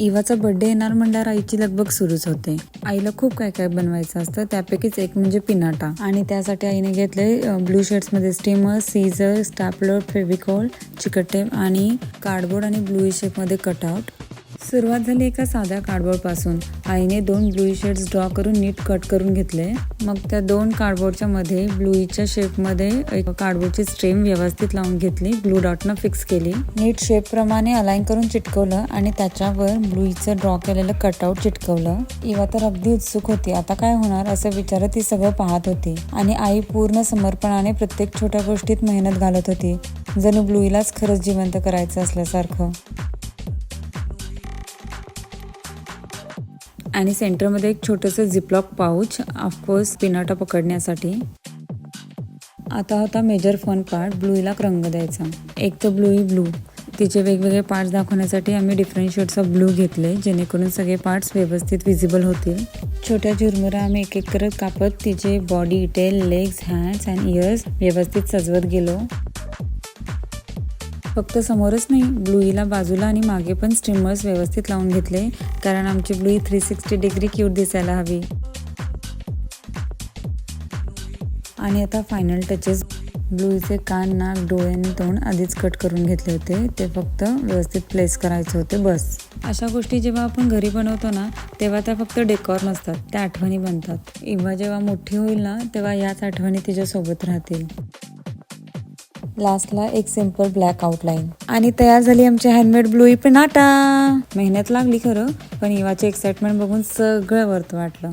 इवाचा birthday येणार म्हणल्यावर आईची लगबग सुरूच होते. आईला खूप काय काय बनवायचं असतं त्यापैकीच एक म्हणजे पिनाटा. आणि त्यासाठी आईने घेतले ब्लू मध्ये स्टीमर सीझर स्टॅपलर फेविकॉल चिकट टेप आणि कार्डबोर्ड आणि ब्लू शेपमध्ये कटआउट सुरुवात झाली एका साध्या कार्डबोर्डपासून आईने दोन ब्लू शेड्स ड्रॉ करून नीट कट करून घेतले. मग त्या दोन कार्डबोर्डच्या मध्ये ब्लूईच्या शेपमध्ये एक कार्डबोर्डची स्ट्रीम व्यवस्थित लावून घेतली ब्लू डॉटनं फिक्स केली. नीट शेपप्रमाणे अलाईन करून चिटकवलं आणि त्याच्यावर ब्लूईचं ड्रॉ केलेलं कटआउट चिटकवलं. इवा तर अगदी उत्सुक होती. आता काय होणार असं विचारत ती सगळं पाहत होती. आणि आई पूर्ण समर्पणाने प्रत्येक छोट्या गोष्टीत मेहनत घालत होती. जणू ब्लूईलाच खरंच जिवंत करायचं असल्यासारखं. आणि सेंटरमध्ये एक छोटंसं झिपलॉक पाऊच ऑफकोर्स पिनाटा पकडण्यासाठी. आता होता मेजर फन पार्ट ब्लूईला रंग द्यायचा. एक तर ब्लूई ब्लू तिचे वेगवेगळे पार्ट्स दाखवण्यासाठी आम्ही डिफरंट शेड्स ऑफ ब्लू घेतले जेणेकरून सगळे पार्ट्स व्यवस्थित विजिबल होतील. छोट्या झुरमुरा आम्ही एक एक करत कापत तिचे body tail legs hands and ears व्यवस्थित सजवत गेलो. फक्त समोरच नाही ब्लूईला बाजूला आणि मागे पण स्ट्रीमर्स व्यवस्थित लावून घेतले कारण आमची Bluey three sixty degree cute दिसायला हवी. आणि आता फायनल टचेस ब्लूईचे कान नाक डोळे आणि तोंड आधीच कट करून घेतले होते ते फक्त व्यवस्थित प्लेस करायचे होते बस. अशा गोष्टी जेव्हा आपण घरी बनवतो ना तेव्हा त्या फक्त डेकॉर नसतात त्या आठवणी बनतात. इव्हा जेव्हा मोठी होईल ना तेव्हा याच आठवणी तिच्यासोबत राहतील. लास्टला एक सिंपल ब्लॅक आउटलाईन आणि तयार झाली आमची हँडमेड ब्लू पिनाटा. मेहनत लागली खरं पण इवाची एक्साइटमेंट बघून सगळं वर्थ वाटलं.